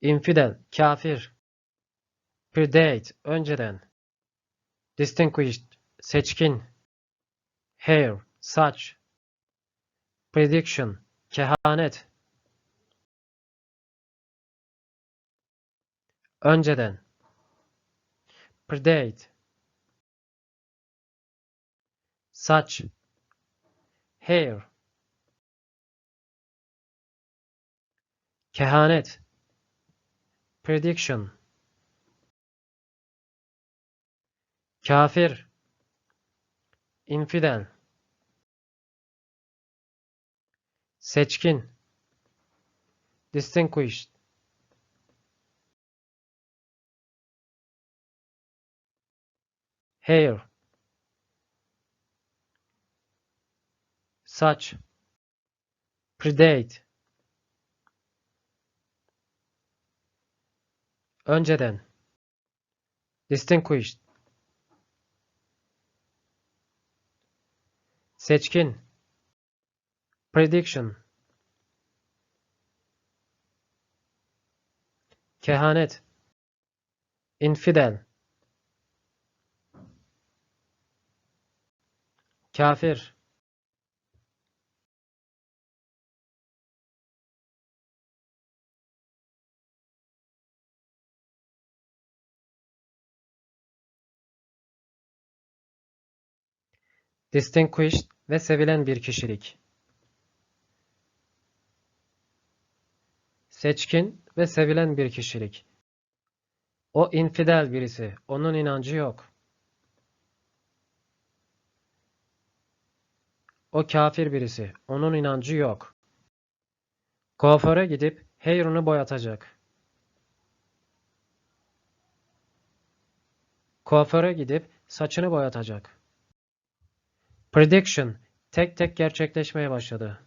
infidel, kafir. Predate, önceden. Distinguished, seçkin. Hair, saç. Prediction, kehanet. Önceden. Predate. Saç. Hair. Kehanet. Prediction. Kafir. infidel, Seçkin. Distinguished. Hair. Saç. Predate. Önceden. Distinguished. Seçkin. Prediction. Kehanet. Infidel. Kafir. Distinguished ve sevilen bir kişilik. Seçkin ve sevilen bir kişilik. O infidel birisi. Onun inancı yok. O kafir birisi. Onun inancı yok. Kuaföre gidip hair'ını boyatacak. Kuaföre gidip saçını boyatacak. Prediction tek tek gerçekleşmeye başladı.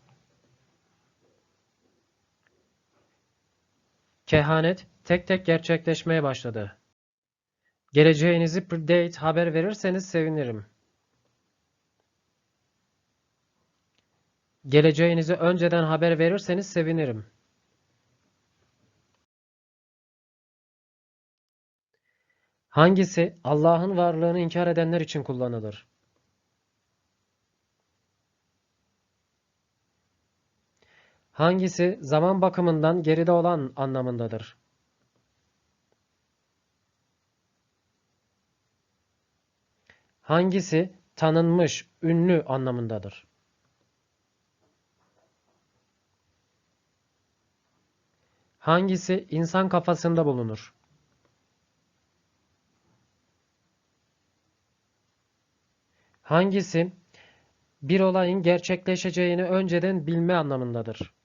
Kehanet tek tek gerçekleşmeye başladı. Geleceğinizi predate haber verirseniz sevinirim. Geleceğinizi önceden haber verirseniz sevinirim. Hangisi Allah'ın varlığını inkar edenler için kullanılır? Hangisi zaman bakımından geride olan anlamındadır? Hangisi tanınmış, ünlü anlamındadır? Hangisi insan kafasında bulunur? Hangisi bir olayın gerçekleşeceğini önceden bilme anlamındadır?